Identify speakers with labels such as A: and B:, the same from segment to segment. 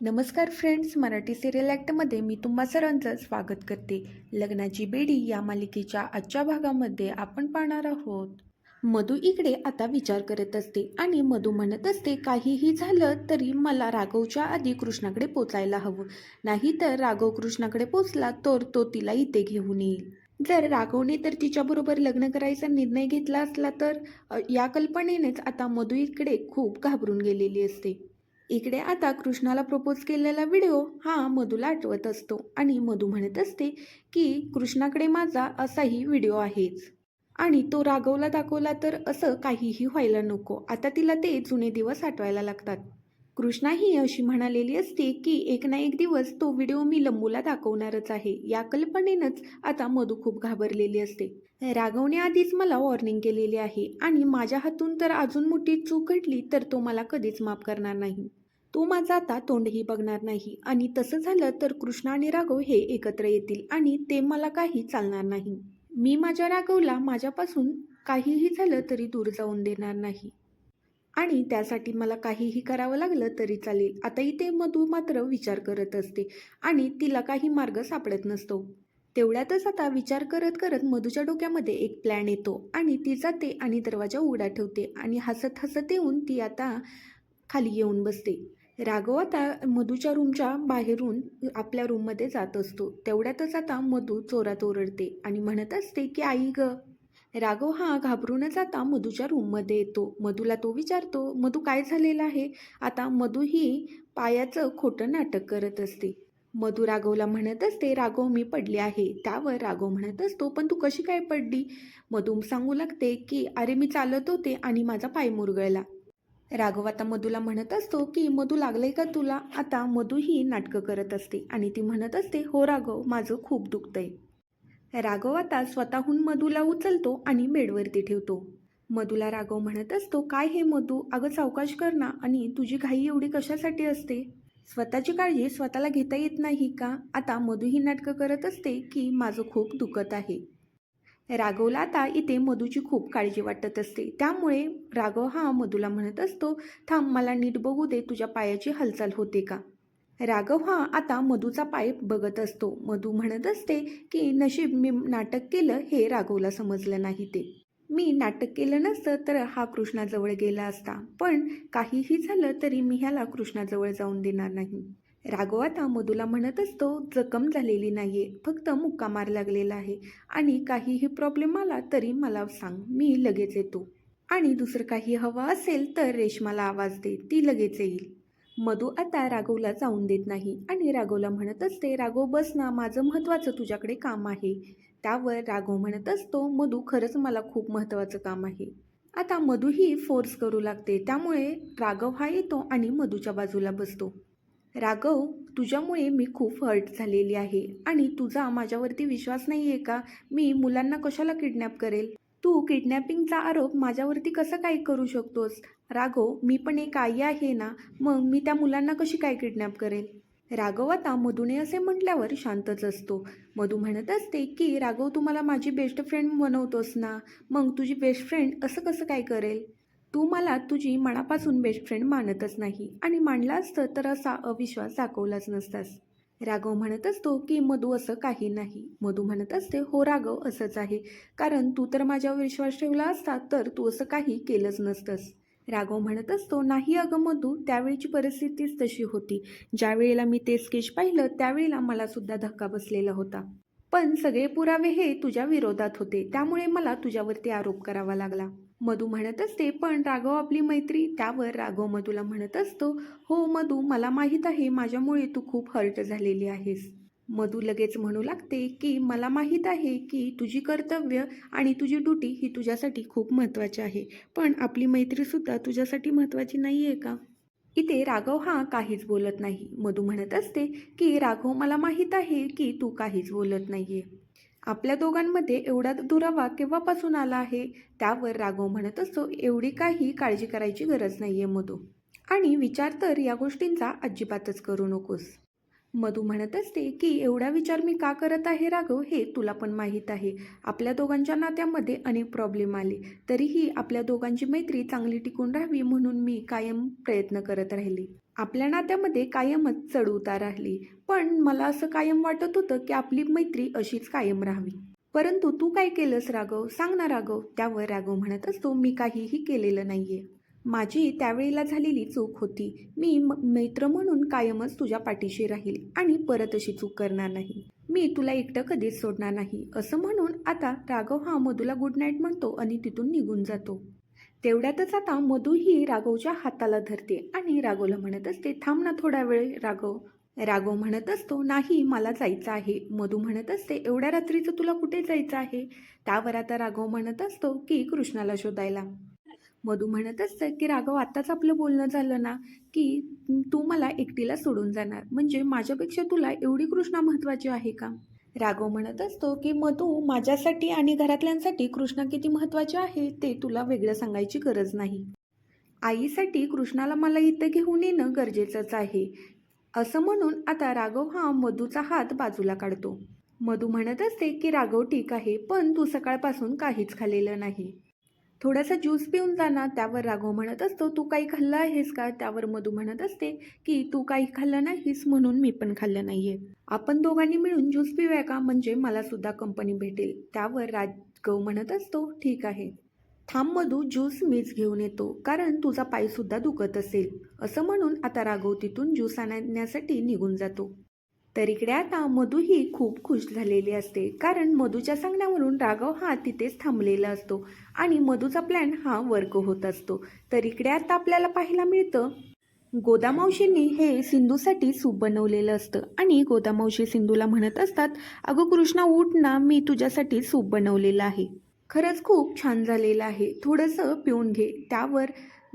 A: नमस्कार friends Marathi serial ॲक्टमध्ये मी तुम्हा सर्वांचं स्वागत करते. लग्नाची बेडी या मालिकेच्या आजच्या भागामध्ये आपण पाहणार आहोत. मधू इकडे आता विचार करत असते आणि मधू म्हणत असते काहीही झालं तरी मला राघवच्या आधी कृष्णाकडे पोचायला हवं. नाहीतर राघव कृष्णाकडे पोचला तर तो तिला इथे घेऊन येईल. जर राघवने तर तिच्याबरोबर लग्न करायचा निर्णय घेतला असला तर या कल्पनेनेच आता मधू इकडे खूप घाबरून गेलेली असते. इकडे आता कृष्णाला प्रपोज केलेला व्हिडिओ हा मधूला आठवत असतो आणि मधू म्हणत असते की कृष्णाकडे माझा असाही व्हिडिओ आहेच. आणि तो राघवला दाखवला तर असं काहीही व्हायला नको. आता तिला ते जुने दिवस आठवायला लागतात. कृष्णा ही अशी म्हणालेली असते की एक ना एक दिवस तो व्हिडिओ मी लंबूला दाखवणारच आहे. या कल्पनेनंच आता मधू खूप घाबरलेली असते. राघवने आधीच मला वॉर्निंग केलेली आहे आणि माझ्या हातून तर अजून मोठी चूक घडली तर तो मला कधीच माफ करणार नाही. तो माझा आता तोंडही बघणार नाही. आणि तसं झालं तर कृष्णा आणि राघव हे एकत्र येतील आणि ते मला काही चालणार नाही. मी माझ्या राघवला माझ्यापासून काहीही झालं तरी दूर जाऊन देणार नाही. आणि त्यासाठी मला काहीही करावं लागलं तरी चालेल. आता इथे मधू मात्र विचार करत असते आणि तिला काही मार्ग सापडत नसतो. तेवढ्यातच आता विचार करत करत मधूच्या डोक्यामध्ये एक प्लॅन येतो आणि ती जाते आणि दरवाजा उघडा ठेवते आणि हसत हसत येऊन ती आता खाली येऊन बसते. राघव आता मधूच्या रूमच्या बाहेरून आपल्या रूममध्ये जात असतो. तेवढ्यातच आता मधू चोरात ओरडते आणि म्हणत असते की आई ग. राघव हा घाबरूनच आता मधूच्या रूममध्ये येतो. मधूला तो विचारतो मधू काय झालेलं आहे? आता मधू ही पायाचं खोटं नाटक करत असते. मधू राघवला म्हणत असते राघव मी पडले आहे. त्यावर राघव म्हणत असतो पण तू कशी काय पडली? मधू सांगू लागते की अरे मी चालत होते आणि माझा पाय मुरगळला. राघव आता मधूला म्हणत असतो की मधू लागलंय का तुला? आता मधू ही नाटकं करत असते आणि ती म्हणत असते हो राघव माझं खूप दुखतंय. राघव आता स्वतःहून मधूला उचलतो आणि बेडवरती ठेवतो. मधूला राघव म्हणत असतो काय हे मधू? अगं सावकाश कर ना आणि तुझी घाई एवढी कशासाठी असते? स्वतःची काळजी स्वतःला घेता येत नाही का? आता मधू ही नाटकं करत असते की माझं खूप दुखत आहे. राघवला आता इथे मधूची खूप काळजी वाटत असते. त्यामुळे राघव हा मधूला म्हणत असतो थांब मला नीट बघू दे तुझ्या पायाची हालचाल होते का? राघव हा आता मधूचा पाय बघत असतो. मधू म्हणत असते की नशीब मी नाटक केलं हे राघवला समजलं नाही ते. मी नाटक केलं नसतं तर हा कृष्णाजवळ गेला असता. पण काहीही झालं तरी मी ह्याला कृष्णाजवळ जाऊन देणार नाही. राघव आता मधूला म्हणत असतो जखम झालेली नाहीये फक्त मुक्का मार लागलेला आहे. आणि काहीही प्रॉब्लेम आला तरी मला सांग मी लगेच येतो. आणि दुसरं काही हवं असेल तर रेशमाला आवाज दे ती लगेच येईल. मधू आता राघवला जाऊन देत नाही आणि राघवला म्हणत असते राघव बस ना माझं महत्त्वाचं तुझ्याकडे काम आहे. त्यावर राघव म्हणत असतो मधू खरंच मला खूप महत्त्वाचं काम आहे. आता मधू ही फोर्स करू लागते त्यामुळे राघव हा येतो आणि मधूच्या बाजूला बसतो. राघव तुझ्यामुळे मी खूप हर्ट झालेली आहे आणि तुझा माझ्यावरती विश्वास नाही आहे का? मी मुलांना कशाला किडनॅप करेल? तू किडनॅपिंगचा आरोप माझ्यावरती कसं काय करू शकतोस? राघव मी पण एक आई आहे ना मग मी त्या मुलांना कशी काय किडनॅप करेल? राघव आता मधूने असे म्हटल्यावर शांतच असतो. मधू म्हणत असते की राघव तुम्हाला माझी बेस्ट फ्रेंड बनवतोस ना? मग तुझी बेस्ट फ्रेंड असं कसं काय करेल? तू मला तुझी मनापासून बेस्ट फ्रेंड मानतच नाही. आणि मानला असतं तर असा अविश्वास दाखवलाच नसतास. राघव म्हणत असतो की मधू असं काही नाही. मधू म्हणत असते हो राघव असंच आहे. कारण तू तर माझ्यावर विश्वास ठेवला असता तर तू असं काही केलंच नसतंस. राघव म्हणत असतो नाही अगं मधू त्यावेळीची परिस्थितीच तशी होती. ज्या वेळेला मी ते स्केच पाहिलं त्यावेळेला मला सुद्धा धक्का बसलेला होता. पण सगळे पुरावे हे तुझ्या विरोधात होते. त्यामुळे मला तुझ्यावरती आरोप करावा लागला. मधू म्हणत असते पण राघव आपली मैत्री त्यावर राघव मधूला म्हणत असतो हो मधू मला माहीत आहे माझ्यामुळे तू खूप हर्ट झालेली आहेस. मधू लगेच म्हणू लागते की मला माहीत आहे की तुझी कर्तव्य आणि तुझी ड्युटी ही तुझ्यासाठी खूप महत्त्वाची आहे पण आपली मैत्रीसुद्धा तुझ्यासाठी महत्त्वाची नाही आहे का? इथे राघव हा काहीच बोलत नाही. मधू म्हणत असते की राघव मला माहीत आहे की तू काहीच बोलत नाही आहे आपल्या दोघांमध्ये एवढा दुरावा केव्हापासून आला आहे? त्यावर राघव म्हणत असतो एवढी काही काळजी करायची गरज नाही आहे मधू. आणि विचार तर या गोष्टींचा अजिबातच करू नकोस. मधू म्हणत असते की एवढा विचार मी का करत आहे राघव हे तुला पण माहीत आहे. आपल्या दोघांच्या नात्यामध्ये अनेक प्रॉब्लेम आले. तरीही आपल्या दोघांची मैत्री चांगली टिकून राहावी म्हणून मी कायम प्रयत्न करत राहिले. आपल्या नात्यामध्ये कायमच चढउतार राहिली. पण मला असं कायम वाटत होतं की आपली मैत्री अशीच कायम राहावी. परंतु तू काय केलंस राघव? सांग ना राघव. त्यावर राघव म्हणत असतो मी काहीही केलेलं नाहीये. माझी त्यावेळेला झालेली चूक होती. मी म- मित्र म्हणून कायमच तुझ्या पाठीशी राहील आणि परत अशी चूक करणार नाही. मी तुला एकटं कधीच सोडणार नाही. असं म्हणून आता राघव हा मधूला गुड नाईट म्हणतो आणि तिथून निघून जातो. तेवढ्यातच आता मधू ही राघवच्या हाताला धरते आणि राघवला म्हणत असते थांब ना थोडा वेळ राघव. राघव म्हणत असतो नाही मला जायचं आहे. मधू म्हणत असते एवढ्या रात्रीचं तुला कुठे जायचं आहे? त्यावर आता राघव म्हणत असतो की कृष्णाला शोधायला. मधू म्हणत असतं की राघव आत्ताच आपलं बोलणं झालं ना की तू मला एकटीला सोडून जाणार. म्हणजे माझ्यापेक्षा तुला एवढी कृष्णा महत्त्वाची आहे का? राघव म्हणत असतो की मधू माझ्यासाठी आणि घरातल्यांसाठी कृष्णा किती महत्त्वाचे आहे ते तुला वेगळं सांगायची गरज नाही. आईसाठी कृष्णाला मला इथं घेऊन येणं गरजेचंच आहे. असं म्हणून आता राघव हा मधूचा हात बाजूला काढतो. मधू म्हणत असते की राघव ठीक आहे पण तू सकाळपासून काहीच खाल्लेलं नाही. थोडासा ज्यूस पिऊन जा ना त्यावर राघव म्हणत असतो तू काही खाल्लं आहेस का? त्यावर मधू म्हणत असते की तू काही खाल्लं नाहीस म्हणून मी पण खाल्लं नाहीये. आपण दोघांनी मिळून ज्यूस पिऊया का? म्हणजे मला सुद्धा कंपनी भेटेल. त्यावर राघव म्हणत असतो ठीक आहे. थांब मधू ज्यूस मीच घेऊन येतो कारण तुझा पायसुद्धा दुखत असेल. असं म्हणून आता राघव तिथून ज्यूस आणण्यासाठी निघून जातो. तर इकडे आता मधू ही खूप खुश झालेली असते. कारण मधूच्या सांगण्यावरून राघव हा तिथेच थांबलेला असतो आणि मधूचा प्लॅन हा वर्क होत असतो. तर इकडे आता आपल्याला पाहायला मिळतं गोदामावशींनी हे सिंधूसाठी सूप बनवलेलं असतं. आणि गोदामावशी सिंधूला म्हणत असतात अगं कृष्णा उठ ना मी तुझ्यासाठी सूप बनवलेलं आहे. खरंच खूप छान झालेलं आहे. थोडंसं पिऊन घे. त्यावर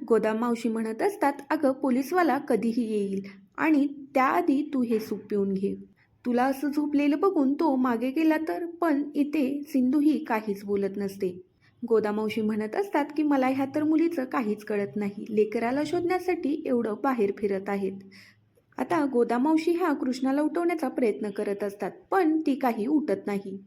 A: गोदामावशी म्हणत असतात अगं पोलीसवाला कधीही येईल. आणि त्याआधी तू हे सूप पिऊन घे. तुला असं झोपलेलं बघून तो मागे गेला तर पण इथे सिंधू ही काहीच बोलत नसते. गोदामावशी म्हणत असतात की मला ह्या तर मुलीचं काहीच कळत नाही. लेकराला शोधण्यासाठी एवढं बाहेर फिरत आहेत. आता गोदामावशी ह्या कृष्णाला उठवण्याचा प्रयत्न करत असतात पण ती काही उठत नाही.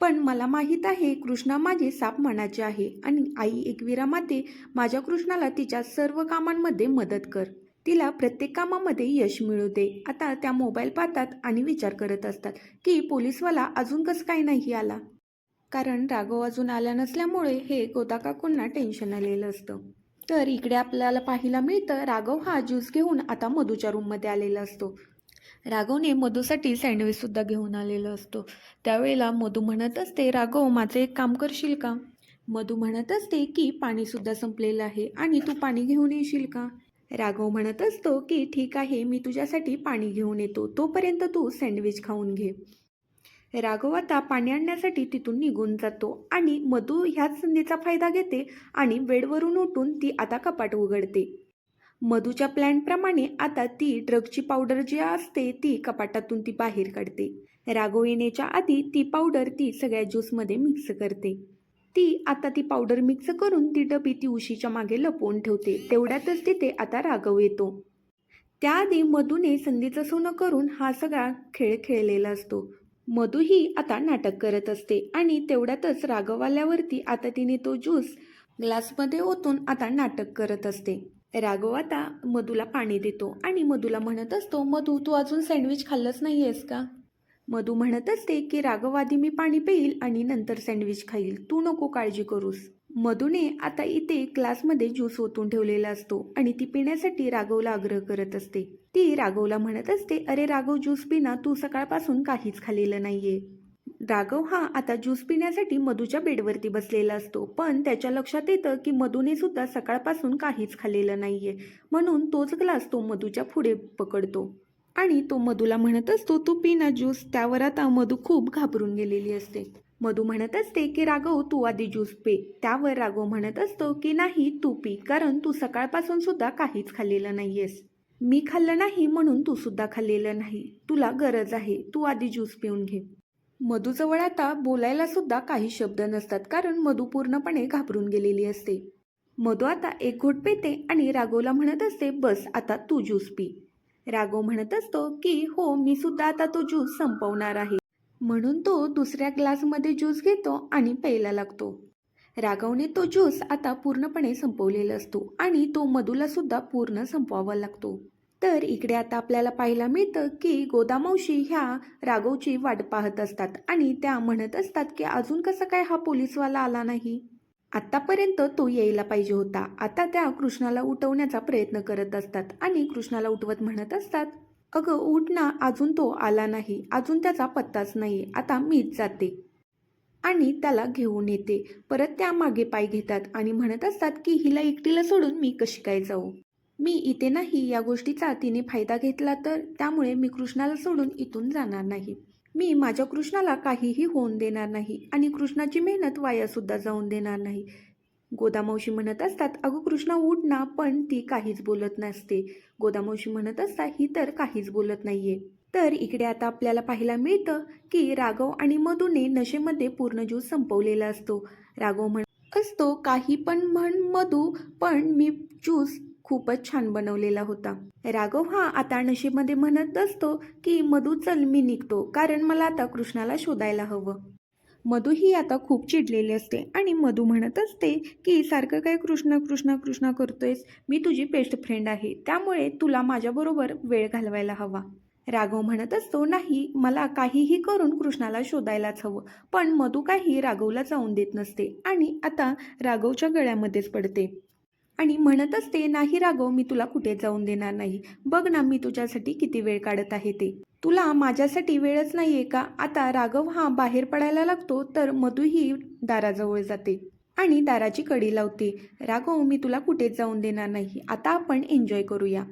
A: पण मला माहीत आहे कृष्णा माझे साप मनाचे आहे आणि आई एकविरा माते माझ्या कृष्णाला तिच्या सर्व कामांमध्ये मदत कर. तिला प्रत्येक कामामध्ये यश मिळू दे आता त्या मोबाईल पाहतात आणि विचार करत असतात की पोलीसवाला अजून कसं काही नाही आला? कारण राघव अजून आला नसल्यामुळे हे गोदाकाकूंना टेन्शन आलेलं असतं. तर इकडे आपल्याला पाहायला मिळतं राघव हा ज्यूस घेऊन आता मधूच्या रूममध्ये आलेला असतो. राघवने मधूसाठी सँडविचसुद्धा घेऊन आलेला असतो. त्यावेळेला मधू म्हणत असते राघव माझं एक काम करशील का? मधू म्हणत असते की पाणीसुद्धा संपलेलं आहे आणि तू पाणी घेऊन येशील का? राघव म्हणत असतो की ठीक आहे मी तुझ्यासाठी पाणी घेऊन येतो. तोपर्यंत तू सँडविच खाऊन घे. राघव आता पाणी आणण्यासाठी तिथून निघून जातो आणि मधू ह्याच संधीचा फायदा घेते आणि बेडवरून उठून ती आता कपाट उघडते. मधूच्या प्लॅनप्रमाणे आता ती ड्रगची पावडर जी असते ती कपाटातून ती बाहेर काढते. राघव येण्याच्या आधी ती पावडर ती सगळ्या ज्यूसमध्ये मिक्स करते. ती आता ती पावडर मिक्स करून ती डबी ती उशीच्या मागे लपवून ठेवते. तेवढ्यातच तिथे आता राघव येतो. त्याआधी मधूने संधीचं सोनं करून हा सगळा खेळ खेळलेला असतो. मधू ही आता नाटक करत असते आणि तेवढ्यातच राघव आल्यावरती आता तिने तो ज्यूस ग्लासमध्ये ओतून आता नाटक करत असते. राघव आता मधूला पाणी देतो आणि मधूला म्हणत असतो मधू तू अजून सँडविच खाल्लंच नाही आहेस का? मधू म्हणत असते की राघव आधी मी पाणी पेईल आणि नंतर सँडविच खाईल. तू नको काळजी करूस. मधूने आता इथे ग्लासमध्ये ज्यूस ओतून ठेवलेला असतो आणि ती पिण्यासाठी राघवला आग्रह करत असते. ती राघवला म्हणत असते अरे राघव ज्यूस पिना. तू सकाळपासून काहीच खाल्लेलं नाहीये. राघव हा आता ज्यूस पिण्यासाठी मधूच्या बेडवरती बसलेला असतो पण त्याच्या लक्षात येतं की मधूने सुद्धा सकाळपासून काहीच खाल्लेलं नाहीये. म्हणून तोच ग्लास तो मधूच्या पुढे पकडतो. आणि तो मधूला म्हणत असतो तू पी ना ज्यूस. त्यावर आता मधू खूप घाबरून गेलेली असते. मधू म्हणत असते की राघव तू आधी ज्यूस पे. त्यावर राघव म्हणत असतो की नाही तू पी कारण तू सकाळपासून सुद्धा काहीच खाल्लेलं नाहीयेस. मी खाल्लं नाही म्हणून तू सुद्धा खाल्लेलं नाही. तुला गरज आहे. तू आधी ज्यूस पिऊन घे. मधूजवळ आता बोलायला सुद्धा काही शब्द नसतात कारण मधू पूर्णपणे घाबरून गेलेली असते. मधू आता एक घोट पेते आणि राघवला म्हणत असते बस आता तू ज्यूस पी. राघव म्हणत असतो की हो मी सुद्धा आता तो ज्यूस संपवणार आहे. म्हणून तो दुसऱ्या ग्लासमध्ये ज्यूस घेतो आणि प्यायला लागतो. राघवने तो ज्यूस आता पूर्णपणे संपवलेला असतो आणि तो मधूला सुद्धा पूर्ण संपवावा लागतो. तर इकडे आता आपल्याला पाहायला मिळतं की गोदामावशी ह्या राघवची वाट पाहत असतात आणि त्या म्हणत असतात की अजून कसं काय हा पोलीसवाला आला नाही? आत्तापर्यंत तो यायला पाहिजे होता. आता त्या कृष्णाला उठवण्याचा प्रयत्न करत असतात आणि कृष्णाला उठवत म्हणत असतात अगं उठ ना अजून तो आला नाही. अजून त्याचा पत्ताच नाही. आता मीच जाते. आणि त्याला घेऊन येते. परत त्या मागे पाय घेतात आणि म्हणत असतात की हिला एकटीला सोडून मी कशी काय जाऊ? मी इथे नाही. या गोष्टीचा तिने फायदा घेतला तर त्यामुळे मी कृष्णाला सोडून इथून जाणार नाही. मी माझ्या कृष्णाला काहीही होऊन देणार नाही आणि कृष्णाची मेहनत वायासुद्धा जाऊन देणार नाही. गोदामावशी म्हणत असतात अगं कृष्णा उठ ना पण ती काहीच बोलत नसते. गोदामावशी म्हणत असता ही तर काहीच बोलत नाहीये. तर इकडे आता आपल्याला पाहायला मिळतं की राघव आणि मधूने नशेमध्ये पूर्ण ज्यूस संपवलेला असतो. राघव म्हण असतो काही पण म्हण मधू पण मी ज्यूस खूपच छान बनवलेला होता. राघव हा आता नशीबमध्ये म्हणत असतो की मधू चल मी निघतो कारण मला आता कृष्णाला शोधायला हवं. मधू ही आता खूप चिडलेली असते आणि मधू म्हणत असते की सारखं काय कृष्णा कृष्णा कृष्णा करतोयस मी तुझी बेस्ट फ्रेंड आहे त्यामुळे तुला माझ्याबरोबर वेळ घालवायला हवा. राघव म्हणत असतो नाही मला काहीही करून कृष्णाला शोधायलाच हवं पण मधू काही राघवला जाऊन देत नसते आणि आता राघवच्या गळ्यामध्येच पडते. आणि म्हणत असते नाही राघव मी तुला कुठे जाऊन देणार नाही. बघ ना मी तुझ्यासाठी किती वेळ काढत आहे ते. तुला माझ्यासाठी वेळच नाही आहे का? आता राघव हा बाहेर पडायला लागतो तर मधूही दाराजवळ जाते आणि दाराची कडी लावते. राघव मी तुला कुठेच जाऊन देणार नाही. आता आपण एन्जॉय करूया.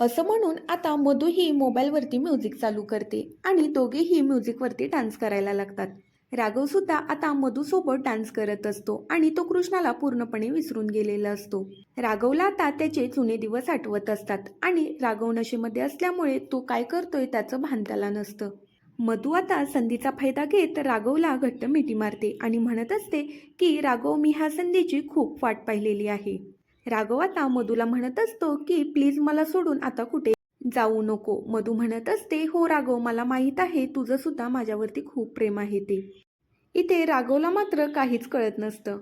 A: असं म्हणून आता मधूही मोबाईलवरती म्युझिक चालू करते आणि दोघेही म्युझिकवरती डान्स करायला लागतात. राघव सुद्धा आता मधूसोबत डान्स करत असतो आणि तो कृष्णाला पूर्णपणे विसरून गेलेला असतो. राघवला आता त्याचे जुने दिवस आठवत असतात आणि राघव नशेमध्ये असल्यामुळे तो काय करतोय त्याचं भान त्याला नसतं. मधू आता संधीचा फायदा घेत राघवला घट्ट मिठी मारते आणि म्हणत असते की राघव मी ह्या संधीची खूप वाट पाहिलेली आहे. राघव आता मधूला म्हणत असतो की प्लीज मला सोडून आता कुठे जाऊ नको. मधू म्हणत असते हो राघव मला माहीत आहे तुझं सुद्धा माझ्यावरती खूप प्रेम आहे ते. इथे राघवला मात्र काहीच कळत नसतं.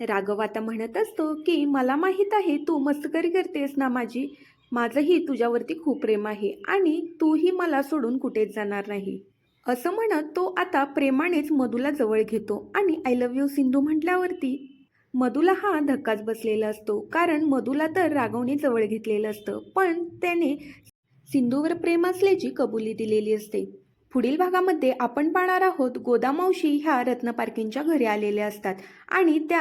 A: राघव आता म्हणत असतो की मला माहीत आहे तू मस्करी करतेस ना माझी. माझंही तुझ्यावरती खूप प्रेम आहे आणि तूही मला सोडून कुठेच जाणार नाही. असं म्हणत तो आता प्रेमानेच मधूला जवळ घेतो आणि आय लव्ह यू सिंधू म्हटल्यावरती मधूला हा धक्काच बसलेला असतो. कारण मधूला तर राघवने जवळ घेतलेलं असतं पण त्याने सिंधूवर प्रेम असल्याची कबुली दिलेली असते. पुढील भागामध्ये आपण पाहणार आहोत गोदामावशी ह्या रत्न पार्किंगच्या घरी आलेल्या असतात आणि त्या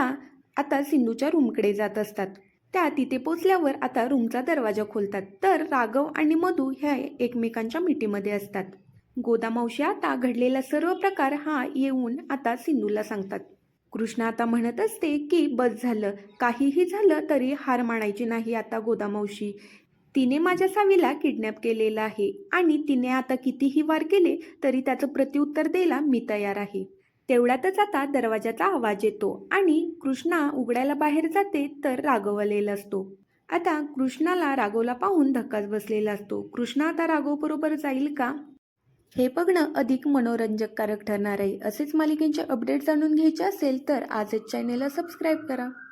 A: आता सिंधूच्या रूमकडे जात असतात. त्या तिथे पोचल्यावर आता रूमचा दरवाजा खोलतात. तर राघव आणि मधू ह्या एकमेकांच्या मिठीमध्ये असतात. गोदामावशी आता घडलेला सर्व प्रकार हा येऊन आता सिंधूला सांगतात. कृष्णा आता म्हणत असते की बस झालं. काहीही झालं तरी हार मानायची नाही आता गोदामावशी तिने माझ्या सावीला किडनॅप केलेलं आहे आणि तिने आता कितीही वार केले तरी त्याचं प्रत्युत्तर द्यायला मी तयार आहे. तेवढ्यातच आता दरवाजाचा आवाज येतो आणि कृष्णा उघडायला बाहेर जाते तर राघव आलेला असतो. आता कृष्णाला राघवला पाहून धक्काच बसलेला असतो. कृष्णा आता राघवबरोबर जाईल का? हे बघणं अधिक मनोरंजककारक ठरणार आहे. असेच मालिकेंचे अपडेट जाणून घ्यायचे असेल तर आजच चॅनेलला सबस्क्राईब करा.